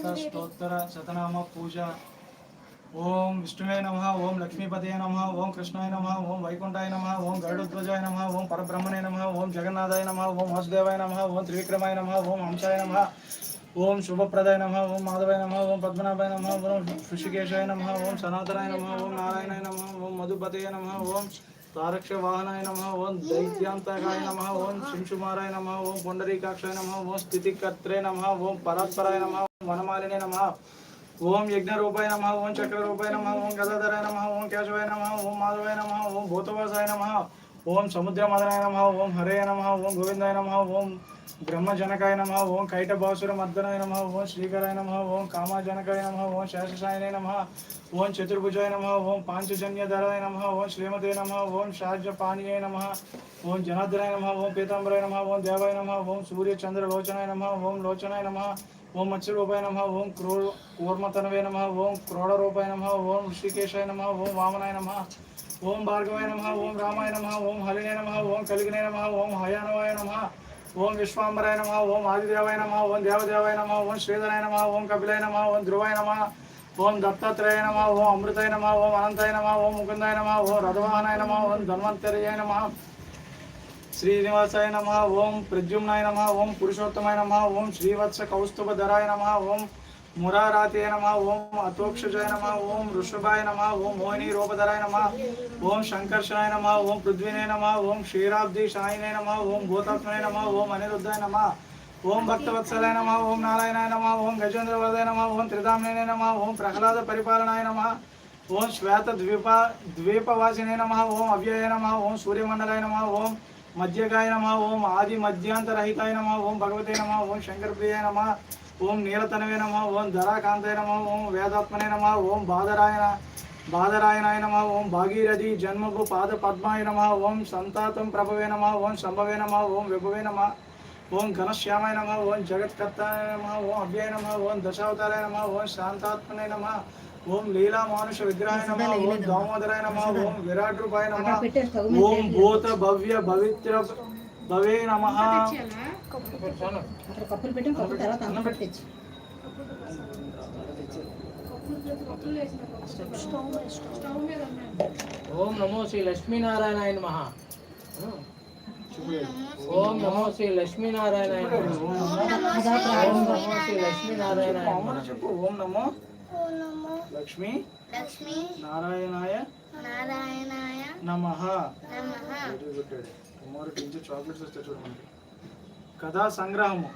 స్తోత్ర శతనామ పూజ ఓం విష్ణువే నమ ఓం లక్ష్మీపతయ నమ ఓం కృష్ణాయ నమ ఓం వైకుంఠాయ నమ ఓం గరుడుధ్వజాయ నమ ఓం పరబ్రహ్మణే నమ ఓం జగన్నాథాయ నమ ఓం వాసుదేవాయ నమ ఓం త్రివిక్రమాయ నమ ఓం హంసాయ నమ ఓం శుభప్రదాయ నమ ఓం మాధవాయ నమ ఓం పద్మనాభాయ నమ ఓం ఋషికేశాయ నమ ఓం సనాతనాయ నమ ఓం నారాయణాయ నమ ఓం మధుపతయ నమ ఓం తారక్ష వాహనాయ నమ ఓం దైత్యాంతకాయ నమ ఓం శింశుమారాయ నమ ఓం పుండరీకాక్షాయ నమ ఓం స్థితికర్త్రే నమ ఓం పరాత్పరాయ నమ వనమాలినే నమ ఓం యజ్ఞ రూపాయ నమ ఓం చక్ర రూపాయ నమ ఓం గదాధరాయ నమ ఓం కేశవాయ నమ ఓం మాధవాయ నమ ఓం భూతవాసాయ నమ ఓం సముద్రమదనాయ నమ ఓం హరే నమ ఓం గోవిందాయ నమ ఓం బ్రహ్మజనకాయ నమ ఓం కైటబాసుర మర్దనాయ నమ ఓం శ్రీకరాయ నమ ఓం కామాజనకాయ నమ ఓం శేషశాయనాయ నమ ఓం చతుర్భుజాయ నమ ఓం పాంచజన్యధరాయ నమ ఓం శ్రీమతే నమ ఓం షాజ్యపానీయ నమ ఓం జనార్దనాయ నమ ఓం పీతాంబరాయ నమ ఓం దేవాయ నమ ఓం సూర్య చంద్రలోచనాయ నమ ఓం లోచనాయ నమ ఓం మత్స్యరూపాయ నమ ఓం క్రో కూర్మతనవే నమ ఓం క్రోడరూపాయ నమ ఓం ఋషికేశాయ నమ ఓం వామనాయ నమ ఓం భార్గవాయ నమ ఓం రామాయ నమ ఓం హలినే నమ ఓం కలిగినే నమ ఓం హయానవాయ నమ ఓం విశ్వాంబరాయ నమ ఓం ఆదిదేవాయ నమ ఓం దేవదేవాయ నమ ఓం శ్రీధరాయ నమ ఓం కపిలాయ నమ ఓం ధ్రువాయ నమ ఓం దత్తాత్రేయ నమ ఓం అమృతాయ నమ ఓం అనంతాయ నమ ఓం ముకుందాయ నమ ఓం రథవాహనాయ నమ ఓం ధన్వంతరయాయ నమ శ్రీనివాసాయ నమ ఓం ప్రద్యుమ్నాయ నమ ఓం పురుషోత్తమాయ నమ ఓం శ్రీవత్స కౌస్తుభధరాయ నమ ఓం మురారాతే నమ ఓం అతోక్షజాయ నమ ఓం ఋషభాయ నమ ఓం మోహిని రూపధరాయ నమ ఓం శంకర్షణాయ నమ ఓం పృథ్వీనే నమ ఓం క్షీరాబ్ది శాయినే నమ ఓం భూతాత్మనే నమ ఓం అనిరుద్ధాయ నమ ఓం భక్తవత్సలాయ నమ ఓం నారాయణాయ నమ ఓం గజేంద్రవరదాయ నమ ఓం త్రిధామ్నే నమ ఓం ప్రహ్లాద పరిపాలనాయ నమ ఓం శ్వేత ద్వీప ద్వీపవాసినే నమ ఓం అవ్యయ నమ ఓం సూర్యమండలాయ నమ ఓం మధ్యకాయ నమ ఓం ఆది మధ్యాంతరహితాయ నమ ఓం భగవతే నమ ఓం శంకరప్రియాయ నమ ఓం నీలతనవే నమ ఓం ధరాకాంతయ నమ ఓం వేదాత్మనే నమ ఓం బాధరాయన బాధరాయనాయ నమ ఓం భాగీరథి జన్మభు పాద పద్మాయ నమ ఓం సంతాతం ప్రభవే నమ ఓం సంభవే నమ ఓం విభవే నమ ఓం ఘనశ్యామాయ నమ ఓం జగత్కర్తాయ నమ ఓం అవ్యయ నమ ఓం దశావతారాయ నమ ఓం శాంతాత్మనే నమ ఓం లీలా మానుష విగ్రహాయ నమ ఓం దామోదరాయ నమ ఓం విరాట్ రూపాయ నమ ఓం భూత భవ్య పవిత్ర భవే నమ. అక్కడ కప్పులు పెట్టి కప్పు తర్వాత అన్నం పెట్టచ్చు ఓం నమో శ్రీ లక్ష్మీనారాయణాయ నమ. ఓం నమో శ్రీ లక్ష్మీనారాయణాయ నమ. ఓం నమో శ్రీ లక్ష్మీనారాయణాయ నమ కామన్ చెప్పు ఓం నమో. ఓం నమో. లక్ష్మీ. లక్ష్మీ. నారాయణాయ. నారాయణాయ. నమ. నమః. Very good daddy tomorrow teacher chocolates వస్తే చూడమండి కథా సంగ్రహము.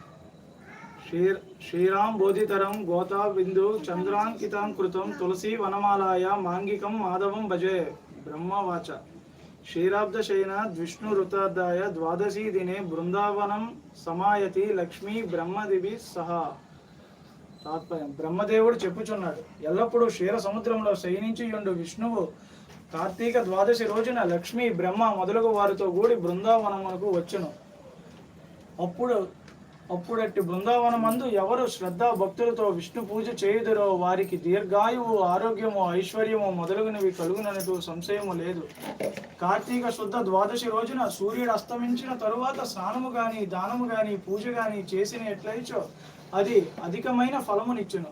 శ్రీ శ్రీరామ్ బోధితరం గోతా బిందు చంద్రాంకితం కృతం తులసి వనమాలాయ మాంగికం మాధవం భజే. బ్రహ్మవాచ. క్షీరాబ్దశయన విష్ణు ఋతార్థాయ ద్వాదశీ దినే బృందావనం సమాయతి లక్ష్మీ బ్రహ్మదివి సహా. తాత్పర్యం బ్రహ్మదేవుడు చెప్పుచున్నాడు. ఎల్లప్పుడూ క్షీర సముద్రంలో శయనించి ఉండు విష్ణువు కార్తీక ద్వాదశి రోజున లక్ష్మి బ్రహ్మ మొదలగు వారితో కూడి బృందావనమునకు వచ్చును. అప్పుడు అప్పుడట్టి బృందావనమందు ఎవరు శ్రద్ధ భక్తులతో విష్ణు పూజ చేయుదురో వారికి దీర్ఘాయువు ఆరోగ్యము ఐశ్వర్యము మొదలగునవి కలుగునట్టు సంశయము లేదు. కార్తీక శుద్ధ ద్వాదశి రోజున సూర్యుడు అస్తమించిన తరువాత స్నానము గాని దానము గాని పూజ గాని చేసిన ఎట్లయిచో అది అధికమైన ఫలమునిచ్చును.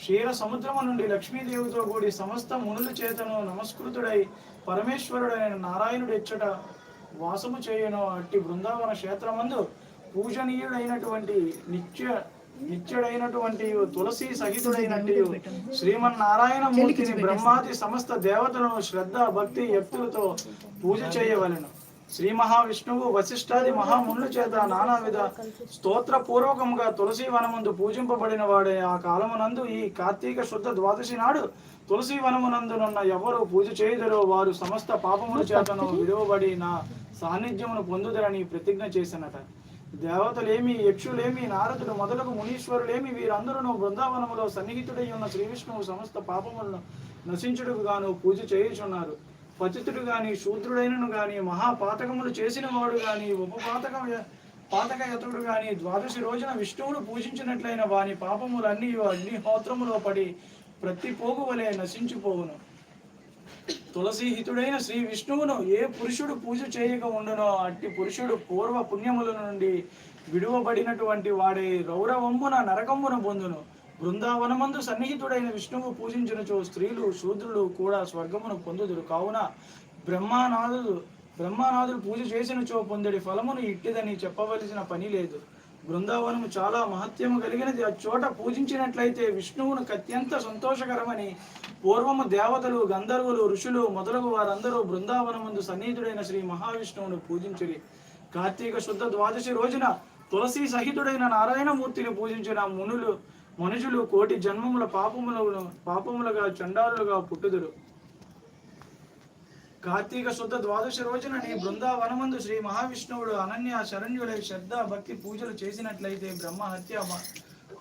క్షీర సముద్రము నుండి లక్ష్మీదేవితో కూడి సమస్త మునుల చేతను నమస్కృతుడై పరమేశ్వరుడైన నారాయణుడు ఇచ్చట వాసము చేయును అట్టి బృందావన క్షేత్రమందు పూజనీయుడైనటువంటి నిత్య నిత్యుడైనటువంటి తులసి సహితుడైనట్టి శ్రీమన్నారాయణ మూర్తిని బ్రహ్మాది సమస్త దేవతలను శ్రద్ధ భక్తి యక్తులతో పూజ చేయవలెను. శ్రీ మహావిష్ణువు వశిష్ఠాది మహామునుల చేత నానావిధ స్తోత్ర పూర్వకముగా తులసి వనమందు పూజింపబడిన వాడే ఆ కాలమునందు ఈ కార్తీక శుద్ధ ద్వాదశి నాడు తులసి వనమునందునున్న ఎవరు పూజ చేయుదరో వారు సమస్త పాపముల చేతను విడువబడి నా సాన్నిధ్యమును పొందుదరని ప్రతిజ్ఞ చేసినట. దేవతలేమి యక్షులేమి నారదుడు మొదలగు మునీశ్వరులేమి వీరందరూ బృందావనములో సన్నిహితుడై ఉన్న శ్రీ విష్ణువు సమస్త పాపములను నశించుడుకు గాను పూజ చేయుచున్నారు. పతితుడు గాని శూద్రుడైనను గాని మహాపాతకములు చేసిన వాడు గాని ఉపపాతక పాతకయతుడు గాని ద్వాదశి రోజున విష్ణువును పూజించినట్లయిన వాని పాపములన్నీ అగ్నిహోత్రములో పడి ప్రతి పోగు వలె నశించిపోవును. తులసిహితుడైన శ్రీ విష్ణువును ఏ పురుషుడు పూజ చేయక ఉండునో అట్టి పురుషుడు పూర్వ పుణ్యముల నుండి విడువబడినటువంటి వాడే రౌరవంబున నరకంబున పొందును. బృందావనమందు సన్నిహితుడైన విష్ణువు పూజించినచో స్త్రీలు శూద్రులు కూడా స్వర్గమును పొందుదురు. కావున బ్రహ్మానాథులు బ్రహ్మానాథులు పూజ చేసినచో పొందడి ఫలమును ఇట్టిదని చెప్పవలసిన పని లేదు. బృందావనము చాలా మహత్యము కలిగినది. ఆ చోట పూజించినట్లయితే విష్ణువును అత్యంత సంతోషకరమని పూర్వము దేవతలు గంధర్వులు ఋషులు మొదలగు వారందరూ బృందావనమందు సన్నిహితుడైన శ్రీ మహావిష్ణువును పూజించిరి. కార్తీక శుద్ధ ద్వాదశి రోజున తులసి సహితుడైన నారాయణమూర్తిని పూజించిన మునులు మనుషులు కోటి జన్మముల పాపములను పాపములుగా చండాలుగా పుట్టుదురు. కార్తీక శుద్ధ ద్వాదశి రోజున నీ బృందావనమందు శ్రీ మహావిష్ణువుడు అనన్య శరణ్యులై శ్రద్ధ భక్తి పూజలు చేసినట్లయితే బ్రహ్మ హత్య మ-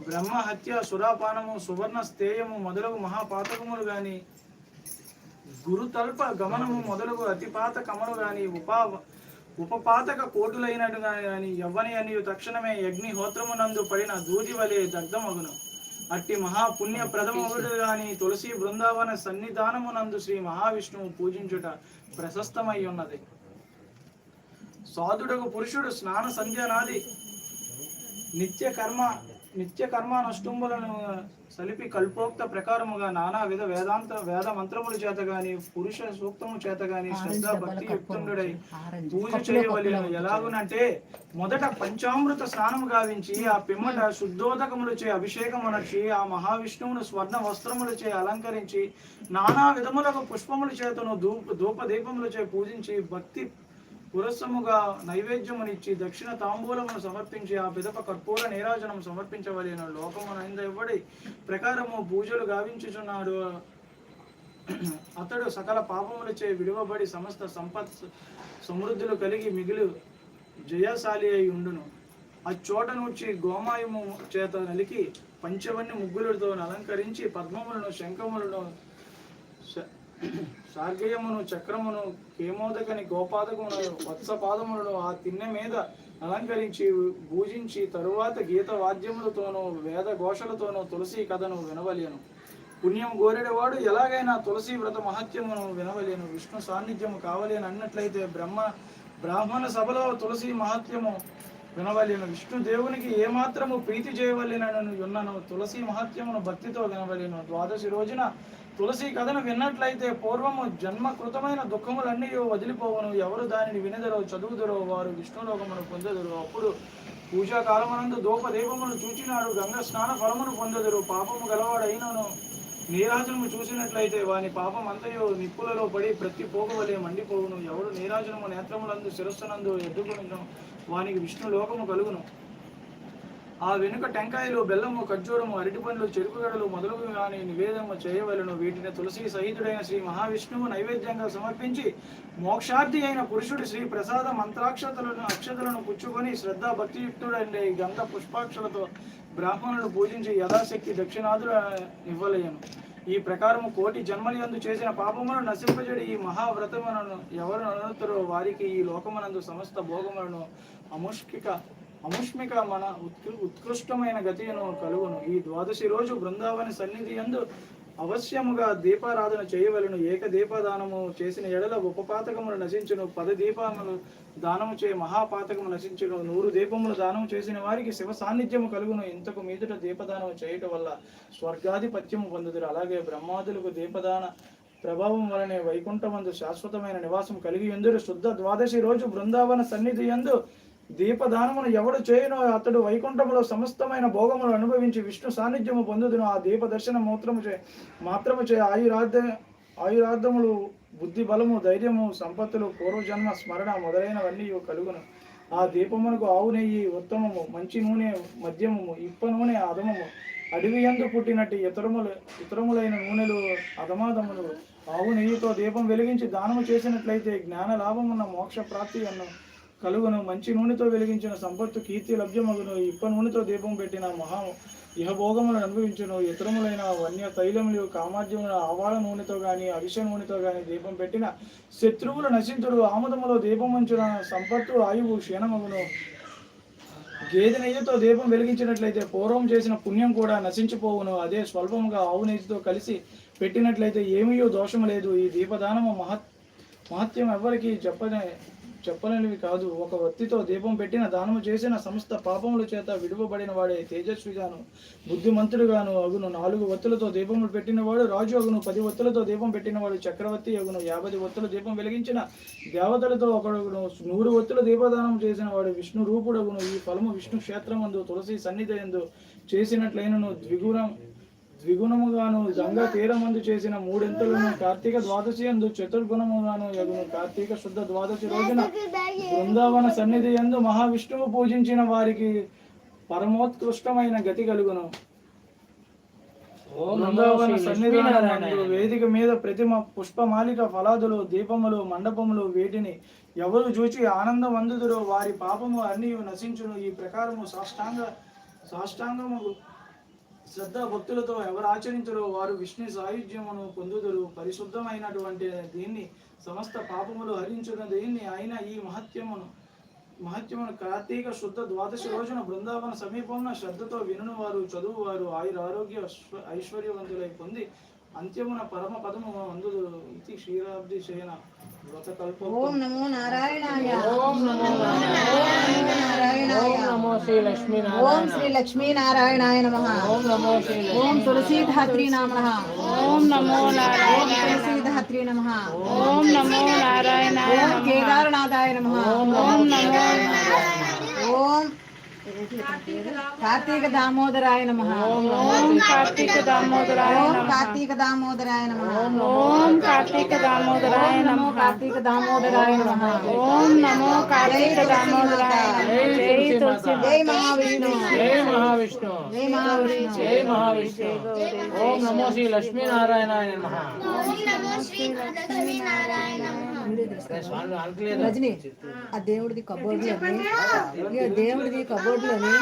బ్రహ్మ హత్య సురాపానము సువర్ణ స్థేయము మొదలగు మహాపాతకములు గాని గురుతల్ప గమనము మొదలగు అతిపాత కమలు గాని ఉపా ఉపపాతక కోటులైనట్టుగా గాని ఎవ్వని అని తక్షణమే అగ్నిహోత్రమునందు పడిన దూది వలె దగ్ధమగును. అట్టి మహాపుణ్య ప్రథమవుడు గాని తులసి బృందావన సన్నిధానమునందు శ్రీ మహావిష్ణువు పూజించుట ప్రశస్తమై ఉన్నది. సాధుడకు పురుషుడు స్నాన సంధ్యానాది నిత్య కర్మ నిత్య కర్మ నష్టుంబులను సలిపి కల్పోక్త ప్రకారముగా నానా విధ వేదాంత వేద మంత్రముల చేత గాని పురుష సూక్తము చేత గాని శ్రద్ధ భక్తి యుక్తుండుడై పూజ చేయవలెను. ఎలాగునంటే మొదట పంచామృత స్నానము గావించి ఆ పిమ్మట శుద్ధోదకములచే అభిషేకమునర్చి ఆ మహావిష్ణువును స్వర్ణ వస్త్రములచే అలంకరించి నానా విధములకు పుష్పముల చేతను ధూప ధూప దీపములచే పూజించి భక్తి పురస్సముగా నైవేద్యమునిచ్చి దక్షిణ తాంబూలమును సమర్పించి ఆ పిదప కర్పూర నీరాజనం సమర్పించవలేను. లోకమునంద ఇవ్వడి ప్రకారము పూజలు గావించుచున్నాడు. అతడు సకల పాపములచే విడువబడి సమస్త సంపత్ సమృద్ధులు కలిగి మిగిలి జయశాలి అయి ఉండును. అచ్చోట నుంచి గోమాయము చేత నలికి పంచవన్ని ముగ్గులతో అలంకరించి పద్మములను శంఖములను శ- చక్రమును కేమోదకని గోపాదకమును వత్సపాదములను ఆ తిన్నె మీద అలంకరించి పూజించి తరువాత గీత వాద్యములతోనూ వేద ఘోషలతోనూ తులసి కథను వినవలేను. పుణ్యం గోరెడవాడు ఎలాగైనా తులసి వ్రత మహత్యమును వినవలేను. విష్ణు సాన్నిధ్యము కావలేను అన్నట్లయితే బ్రహ్మ బ్రాహ్మణ సభలో తులసి మహత్యము వినవలేను. విష్ణు దేవునికి ఏమాత్రము ప్రీతి చేయవలెనను విన్నాను తులసి మహత్యమును భక్తితో వినవలేను. ద్వాదశి రోజున తులసి కథను విన్నట్లయితే పూర్వము జన్మకృతమైన దుఃఖములన్నీ వదిలిపోవును. ఎవరు దానిని వినదరో చదువుదరో వారు విష్ణులోకమును పొందదురు. అప్పుడు పూజా కాలమనందు దూప దీపమును చూచినాడు గంగ స్నాన ఫలమును పొందదురు. పాపము గలవాడైనను నీరాజనము చూసినట్లయితే వాని పాపం అంతయు నిప్పులలో పడి ప్రతి పోగవలే మండిపోవును. ఎవడు నీరాజనము నేత్రములందు శిరస్సునందు ఎద్దుకును వానికి విష్ణు లోకము కలుగును. ఆ వెనుక టెంకాయలు బెల్లము ఖర్జూరము అరటిపండ్లు చెరుకుగడలు మొదలుగు కానీ నివేదము చేయవలను. వీటిని తులసి సహితుడైన శ్రీ మహావిష్ణువు నైవేద్యంగా సమర్పించి మోక్షార్థి అయిన పురుషుడు శ్రీ ప్రసాద మంత్రాక్షతలను అక్షతలను పుచ్చుకొని శ్రద్ధ భక్తియుక్తుడండే గంధ పుష్పాక్షలతో బ్రాహ్మణులు పూజించి యథాశక్తి దక్షిణాదులు ఇవ్వలేను. ఈ ప్రకారము కోటి జన్మలందు చేసిన పాపములను నశింపజడి ఈ మహావ్రతములను ఎవరు అనుతారో వారికి ఈ లోకమునందు సమస్త భోగములను అముష్కిక అముష్మిక మన ఉత్కృ- ఉత్కృష్టమైన గతిను కలుగును. ఈ ద్వాదశి రోజు బృందావన సన్నిధి యందు అవశ్యముగా దీపారాధన చేయవలను. ఏక దీపదానము చేసిన ఎడల ఉపపాతకములు నశించును. పద దీపములు దానము చే మహాపాతకము నశించును. నూరు దీపములు దానము చేసిన వారికి శివ సాన్నిధ్యము కలుగును. ఇంతకు మీదుట దీపదానము చేయటం వల్ల స్వర్గాధిపత్యము పొందుదురు. అలాగే బ్రహ్మాదులకు దీపదాన ప్రభావం వలనే వైకుంఠమందు శాశ్వతమైన నివాసం కలిగి ఎందురు శుద్ధ ద్వాదశి రోజు బృందావన సన్నిధి యందు దీపదానమును ఎవడు చేయను అతడు వైకుంఠములో సమస్తమైన భోగములు అనుభవించి విష్ణు సాన్నిధ్యము పొందుదును. ఆ దీప దర్శన మూత్రము చే మాత్రము చే ఆయురాధ ఆయురాధములు బుద్ధి బలము ధైర్యము సంపత్తులు పూర్వజన్మ స్మరణ మొదలైనవన్నీ కలుగును. ఆ దీపమునకు ఆవు నెయ్యి ఉత్తమము మంచి నూనె మద్యమము ఇప్ప నూనె అధమము అడవి యందు పుట్టినట్టు ఇతరములు ఇతరములైన నూనెలు అధమాధములు. ఆవు నెయ్యితో దీపం వెలిగించి దానము చేసినట్లయితే జ్ఞాన లాభమున్న మోక్ష ప్రాప్తి అన్న కలుగును. మంచి నూనెతో వెలిగించిన సంపత్తు కీర్తి లభ్యమగును. ఇప్ప నూనెతో దీపం పెట్టిన మహా ఇహభోగములను అనుభవించును. ఇతరములైన వన్య తైలములు కామార్జముల ఆవాల నూనెతో గాని అవిష నూనెతో గాని దీపం పెట్టిన శత్రువులు నశించుడు ఆముదములో దీపం ఉంచిన సంపత్తు ఆయువు క్షీణమగును. గేదె నెయ్యితో దీపం వెలిగించినట్లయితే పూర్వం చేసిన పుణ్యం కూడా నశించిపోవును. అదే స్వల్పముగా ఆవు నెయ్యితో కలిసి పెట్టినట్లయితే ఏమీయో దోషము లేదు. ఈ దీపదానము మహత్ మహత్యం ఎవరికి చెప్పనే చెప్పలేనివి కాదు. ఒక వత్తితో దీపం పెట్టిన దానము చేసిన సమస్త పాపముల చేత విడువబడిన వాడే తేజస్విగాను బుద్ధిమంతుడుగాను అగును. నాలుగు వత్తులతో దీపములు పెట్టినవాడు రాజు అగును. పది వత్తులతో దీపం పెట్టినవాడు చక్రవర్తి అగును. యాభై వత్తుల దీపం వెలిగించిన దేవతలతో ఒకడుగును. నూరు వత్తుల దీపదానం చేసిన వాడు విష్ణు రూపుడగును. ఈ ఫలము విష్ణు క్షేత్రమందు తులసి సన్నిధి ఎందు చేసినట్లయినను. ద్విగుణం ద్విగుణముగాను గంగా తీరమందు చేసిన మూడింతలను కార్తీక ద్వాదశి అందు చతుర్గుణముగాను యగును కార్తీక శుద్ధ ద్వాదశి రోజున బృందావన సన్నిధి ఎందు మహావిష్ణువు పూజించిన వారికి పరమోత్కృష్టమైన గతి కలుగును. బృందావన లక్ష్మీనారాయణ వేదిక మీద ప్రతిమ పుష్పమాలిక ఫలాదులు దీపములు మండపములు వీటిని ఎవరు చూచి ఆనందవందుదురో వారి పాపము అన్ని నశించును. ఈ ప్రకారము సాష్టాంగ సాష్టాంగము శ్రద్ధ భక్తులతో ఎవరు ఆచరించరో వారు విష్ణు సాయుధ్యమును పొందుదురు. పరిశుద్ధమైనటువంటి దీన్ని సమస్త పాపములు హరించున దీన్ని ఆయన ఈ మహత్యమును మహత్యమును కార్తీక శుద్ధ ద్వాదశి రోజున బృందావన సమీపంలో శ్రద్ధతో వినును వారు చదువువారు ఆయుర ఆరోగ్య ఐశ్వర్యవంతులై పొంది అంత్యమున పరమ పదము అందుదురు ఇది క్షీరాబ్ది శయన వ్రత కల్పం ఓం నమో నారాయణాయ. ఓం నమో నారాయణ. ఓం నమో శ్రీ ఓం లక్ష్మీనారాయణ శ్రీ లక్ష్మీనారాయణాయ నమ. ఓం నమో శ్రీ ఓం తులసీధాత్రీ నామ. ఓం నమో నారాయణ. తులసీధాత్రీ నమ. ఓం నమో నారాయణ ఓం కేదారనాథాయ నమ. ఓం నమో. ఓం కార్తీక దామోదరాయ నమ ఓం కార్తీక దామోదరాయ ఓం నమః కార్తీక దామోదరాయ నమ ఓం కార్తీక దామోదరాయ ఓం నమో నమః కార్తీక దామోదరాయ నమ ఓం నమో కార్తీక దామోదరాయ నమః జై తులసి జై మహావిష్ణు జై మహావిష్ణు జై మహావిష్ణు జై మహావిష్ణు ఓం నమో శ్రీ లక్ష్మీనారాయణాయ నమః ఓం నమో శ్రీ లక్ష్మీనారాయణ స్వామి అనట్లేదు రజని ఆ. దేవుడిది కబోర్డులోని దేవుడిది కబోర్డులోని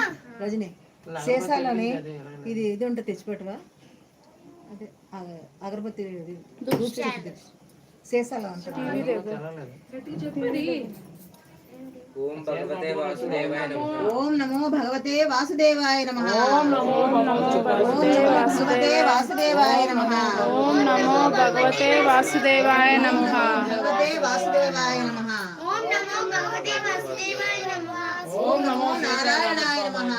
రజని శేషాలని ఇది ఇది ఉంటే తెచ్చిపెట్టవా? అదే అగ- అగరబత్తి. శేషాలు ఉంటుంది ఓం భగవతే వాసుదేవాయ నమః. ఓం నమో భగవతే వాసుదేవాయ నమ. ఓం నమో భగవతే వాసుదేవాయ నమ. ఓం నమో భగవతే వాసుదేవాయ నమః. భగవతే వాసుదేవాయ నమ. ఓం నమో భగవతే వాసుదేవాయ నమః. ఓం నమో నారాయణాయ నమ.